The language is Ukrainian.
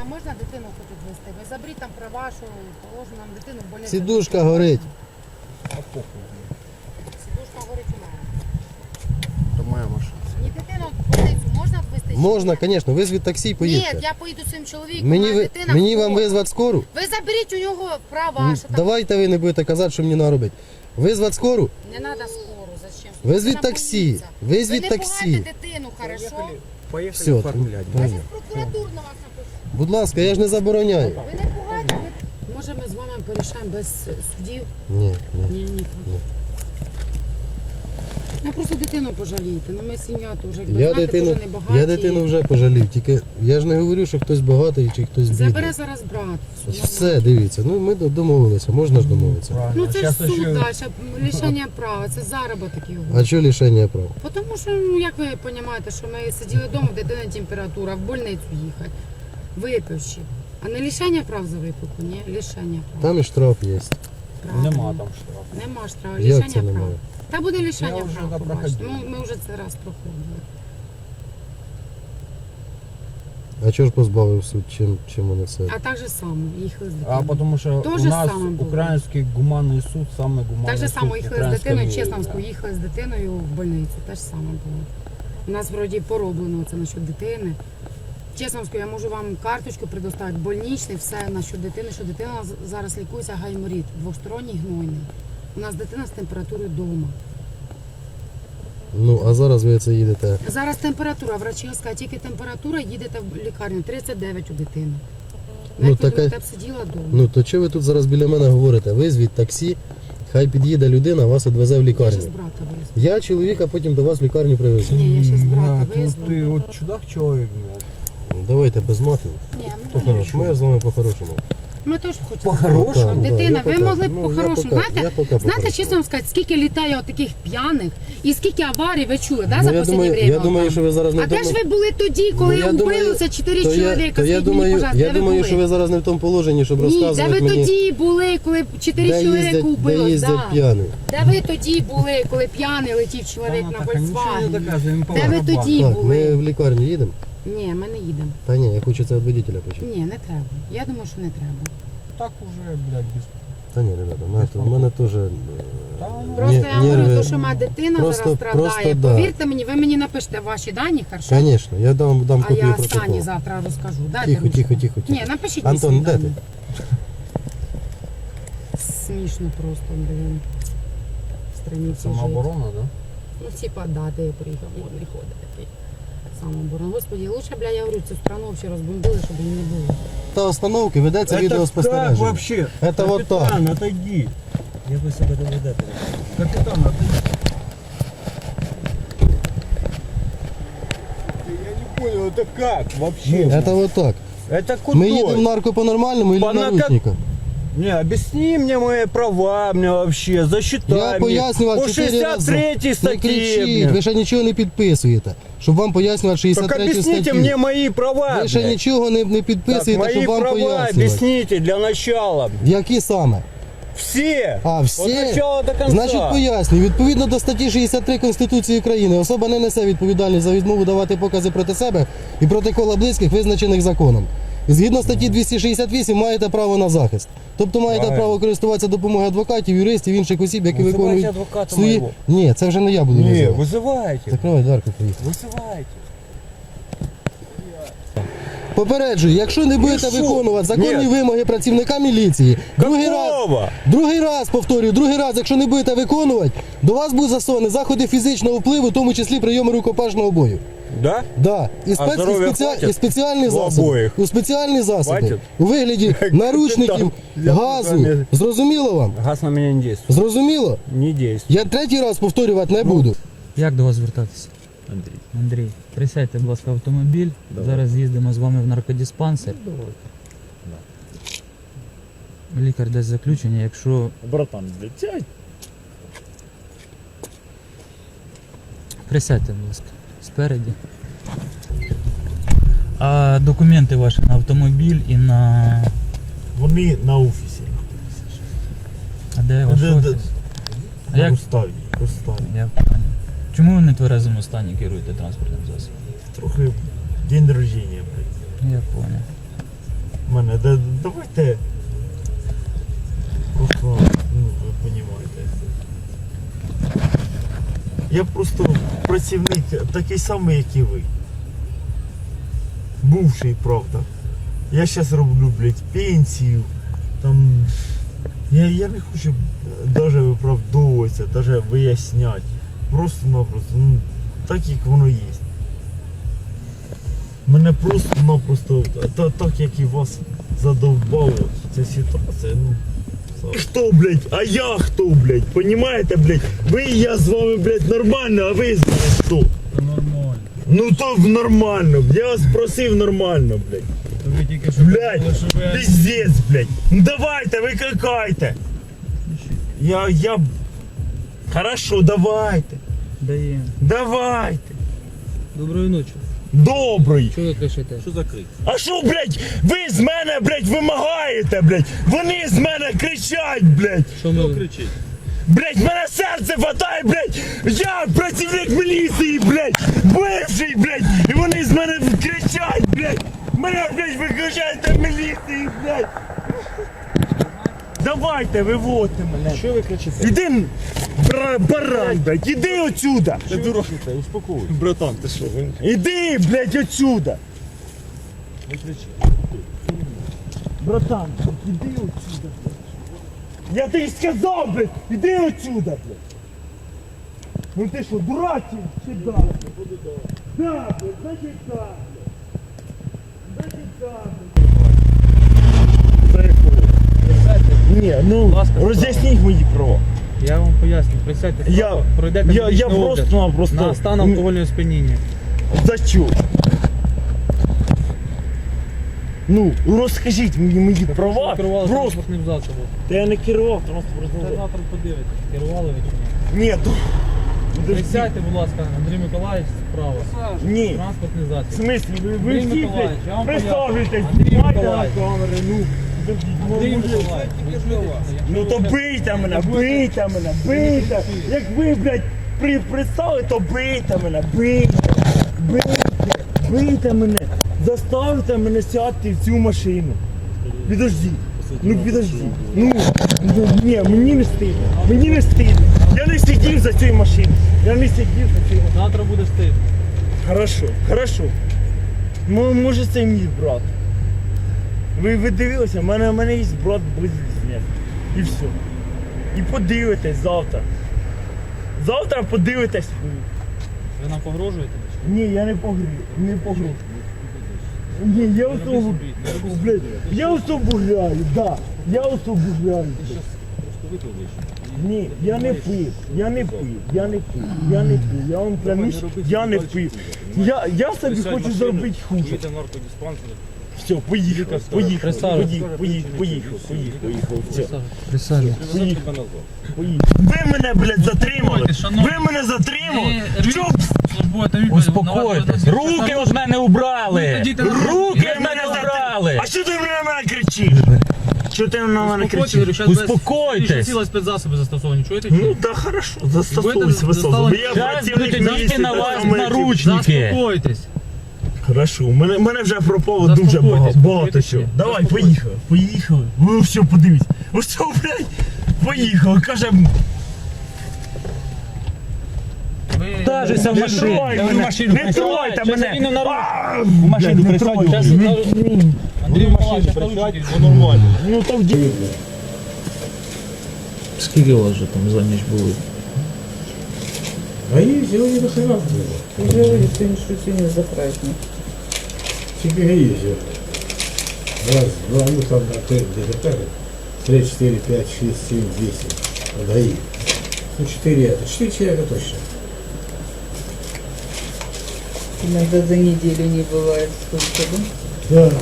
А можна дитину хоч відвести? Ви заберіть там права, що положено нам дитину в больницю. Сідушка горить. А похуй. Сідушка горить у мене. Это моя машина. Ні, дитину в больницю можна відвести? Можна, звісно, визвіть таксі і Ні, я поїду з цим чоловіком, Мені, ви, дитина мені вам хвора. визвати скору? Ви заберіть у нього права, що там Давайте ви не будете казати, що мені треба робити. Визвати скору? не треба скору, зачем? Визвіть Дитина таксі. боїться. Визвіть Ви не пугайте дитину, хорошо? Поехали, поехали Все, оформлять. Я правильно. зараз прокуратуру на вас напишу. Будь ласка, я ж не забороняю. Ви не пугайте. ви- Може ми з вами порішаємо без судів? Ні, ні. Ні, ні. Ну просто дитину пожалійте, ну ми сім'я теж, якби Я знаєте, дитину, теж не багаті. я дитину вже пожалів, тільки я ж не говорю, що хтось багатий чи хтось бідний. Забере зараз брат. Все, дивіться, ну ми домовилися, можна ж домовитися. Ну це ж суд, да, ще лишення права, це заробіток його. А що лишення прав? Тому що, ну як ви розумієте, що ми сиділи вдома, в дитини температура, в больницю їхати, випивши. А не лишення прав за випивку, ні, лишення прав. Там і штраф є. Нема Правильно. там штрафу. Нема штрафу, Як лишення це прав. немає? Та буде лишення Я вже прав, да, побачите. проходив. Ми, ми вже це раз проходили. А чого ж позбавив суд, чим, чим вони це? А так же само, їхали з А дитиною. потому что То у же нас самое было. украинский гуманный суд самый гуманный Так же суд само в їхали з украинском дитиною, мире, Чесномську, да. їхали з дитиною в больницю. Те ж саме було. У нас вроді пороблено це насчет дитини. Чесномську, я можу вам карточку предоставити, больничний, все насчет дитини, що дитина зараз лікується гайморіт, двосторонній гнойний. У нас дитина з температурою вдома. Ну, а зараз ви це їдете. Зараз температура, врачі сказали, тільки температура, їдете в лікарню, 39 у дитини. Ну, така- сиділа вдома. Ну то чого ви тут зараз біля мене говорите? Визвіть таксі, хай під'їде людина, вас відвезе в я лікарню. брата. Я чоловіка потім до вас в лікарню привезу. Ні, я зараз брата Блядь, ну визву. ты вот чудак человек, блядь. Давайте без матів. Ні, ну, По-хорошому, ми з вами по-хорошому. Ми теж хочемо. По-хорошому? Дитина, я ви пока- могли б ну, я по-хорошому. пока- Знаєте, пока знаєте, по-хорошому. чесно вам сказати, скільки літає от таких п'яних і скільки аварій ви чули, да, Ну, за я останнє думаю, время? я думаю, там? що ви зараз не А де ж ви були тоді, коли Ну, я думаю, убилося чотири то я, чоловіка? то я Скажіть мені, думаю, пожалуйста, я де ви думаю, були? що ви зараз не в тому положенні, щоб Ні, де розказувати ви мені, тоді були, коли чотири де чоловіка їздять, де убилось? їздять Да. п'яні. Де ви тоді були, коли п'яний летів чоловік на так, а ничего не Volkswagen? доказываем, по Де ви тоді Так, ми були? в лікарню їдемо? Ні, ми не їдемо. Та ні, я хочу це від водителя почути. Ні, не треба. Я думаю, що не треба. Так уже, блядь, без... Та ні, ребята, знаєте, у мене теж е, Та, ну, Просто ні- я говорю, нерви- то, що моя дитина Просто- зараз страдає. просто да. Повірте мені, ви мені напишете ваші дані, хорошо? Звісно, я дам, дам А копію я протоколу. Сані завтра розкажу. Дайте Тихо, ручку. тихо, тихо, тихо. Ні, напишіть Антон, мені де свої ти? дані. Смішно просто, блін. Страниці жить. Самооборона, да? Ну, типа, да, де я приїхав, модний ходить такий. Самооборона. Господи, лучше, бля, я говорю, цю страну взагалі розбомбили, щоб її не було. Та остановки ведеться відеоспостереження. вообще? Это вот так. Капитан, отойди. Як ви себе доведете? Капитан, отойди. Я не понял, это как вообще? Це вот так. Это куда? Ми їдемо в нарко по-нормальному По или нака- наручниках? Не, объясни мне мои права, мне вообще, засчитай Я мне. пояснював По 4 рази. 63 Не статье. кричіть, мне. ви ще нічого не підписуєте. Щоб вам пояснювати Так 63 объясните статтю. мне мои права, Ви ще блядь. нічого не, не Так, підписуєте, мои щоб вам права пояснювати. объясните для начала. Які саме? Все. А, всі? От начала до конца. Значить, пояснюю. Відповідно до статті 63 Конституції України, особа не несе відповідальність за відмову давати покази проти себе і проти кола близьких, визначених законом. І Згідно статті 268 маєте право на захист. Тобто маєте Правильно. право користуватися допомогою адвокатів, юристів, інших осіб, які Вызывайте виконують адвоката свої. моего. Ні, це вже не я буду Не, визивати. вызывайте. Закривай дверку, поїхали. Вызывайте. Попереджую, якщо не будете що? виконувати законні Ні. вимоги працівника міліції, другий раз, Какого? другий раз повторюю, другий раз, якщо не будете виконувати, до вас будуть засоні заходи фізичного впливу, в тому числі прийоми рукопашного бою. Да? Да. І, спец... і, здоров'я спеці... хватить? і спеціальні У засоби. обоїх? У спеціальні засоби. Хватить? У вигляді наручників, Я газу. Зрозуміло вам? Газ на меня не действует. Зрозуміло? Не действует. Я третій раз повторювати не буду. Як до вас звертатися? Андрій. Андрій, присядьте, будь ласка, в автомобіль. Давай. Зараз їздимо з вами в наркодиспансер. Лікар дасть заключення, якщо Братан, блядь, сядь. присядьте, будь ласка, спереді. А документи ваші на автомобіль і на. Вони на офісі. А де ваш Де- де- офіс? А як? Руставі. Я понял. Чому ви не тверезому стані керуєте транспортним засобом? Трохи день рождения, блядь. Я понял. мене, да, давайте. Просто, ну, ви розумієте. Я просто працівник такий самий, як і ви. Бувший, правда. Я зараз роблю, блядь, пенсію. Там. Я, я не хочу навіть виправдовуватися, навіть виясняти. Просто-напросто, ну, так як воно є. Мене просто-напросто, так як і вас задовбало ця ситуація, ну. Хто, блядь? А я хто, блядь? Понімаєте, блядь? Ви і я з вами, блядь, нормально, а ви з вами хто? Нормально. Ну то нормально, я вас просив нормально, блядь. Ви тільки що Блядь, казали, що ви... пиздец, блядь. Ну давайте, викликайте. Я, я... Хорошо, давайте. Даємо. Давайте. Доброї ночі. Добрий. Що ви кричите? Що за крик? А що, блядь, ви з мене, блядь, вимагаєте, блядь? Вони з мене кричать, блядь. Що ми... кричить? Блядь, мене серце хватає, блядь! Я працівник міліції, блядь! Бивший, блядь! І вони з мене кричать, блядь! Мене, блядь, виключаєте міліції, блядь! Давайте, виводьте мене! Що ви кричите? Іди, бра- баран, блядь, іди отсюда! Ти дурак, успокойся. Братан, ти що? Іди, блядь, отсюда! Братан, іди отсюда, блядь. Я тобі сказав, блядь, іди отсюда, блядь. Ну ти що, дурак чи да? Да, блядь, значить да, блядь. Значить да, блядь. Ні, ну, ласка, роз'ясніть мої права. Я вам поясню, присядьте, Я- пройдете Я, я медичний огляд просто-напросто... на стан алкогольного сп'яніння. За що? Ну, розкажіть мені мої права. Керували Просто. транспортним засобом. Та я не керував транспортним Це засобом. завтра подивитесь, керували ви чи ні. Ні, то... Подожди. Присядьте, будь ласка, Андрій Миколаївич, справа. Ні. Транспортний В засіб. смислі, ви, ви Андрій всі Миколаївич, я вам присаджуйтесь, поясню. Андрій знімайте на Миколаївич. камери, ну. Ну то бийте мене, бийте мене, бийте. Як ви, блядь, при, пристали, то бийте мене, бийте, бийте, бийте мене. Заставте мене сядьте в цю машину. Підожди. Ну підожди. Ну, ну ні, мені не стидно. Мені не стидно. Я не сидів за цією машиною. Я не сидів за цією машиною. Завтра буде стидно. Хорошо, хорошо. М- може це мій брат. Ви, ви дивилися, в мене, в мене є брат близнець. І все. І подивитесь завтра. Завтра подивитесь. ви. Нам погрожуєте? Ні, я не погрію. Не погрію. Ні, я особу. Блядь, я особу граю, да. Я особу граю. Ні, я не пив, я не пив, я не пив, я не пив, я вам клянусь, я не пив. Я, я собі хочу зробити хуже. в наркодиспансері. Все, поїхав, поїхав, поїхав, поїхав, поїхав, поїхав, поїхав, все, Присаджуй. поїхав. Ви мене, блядь, затримали, ви мене затримали, в? Успокойтесь. Руки від мене убрали! Руки Ви в мене убрали! А що ти на мене кричиш? Що ти на мене кричиш? Успокойтесь. Ціла спецзасоби застосовані, чуєте? чи Ну так хорошо, застосовуйся бо Я Зараз працівник міліції, на вас наручники. Заспокойтесь. Хорошо, у мене, мене вже пропало дуже багато, багато чого. Давай, поїхали, поїхали. Ви все, подивіться. Ось все, блядь, поїхали. Каже. Сажуйся в не машину. машину не тройте мене. А, В машину блядь, не присадь. тройте. Андрій Миколаївич, нормально. Ну то вдій. Скільки у вас вже там за ніч було? А їх сьогодні до було. Уже вирішили, що сьогодні за Тільки їздив. Раз, два, ну там ДТП. Три, четыре, пять, шесть, семь, десять. ГАИ. Ну, четыре это. Четыре человека точно. Иногда за неделю не бывает столько, да? Да.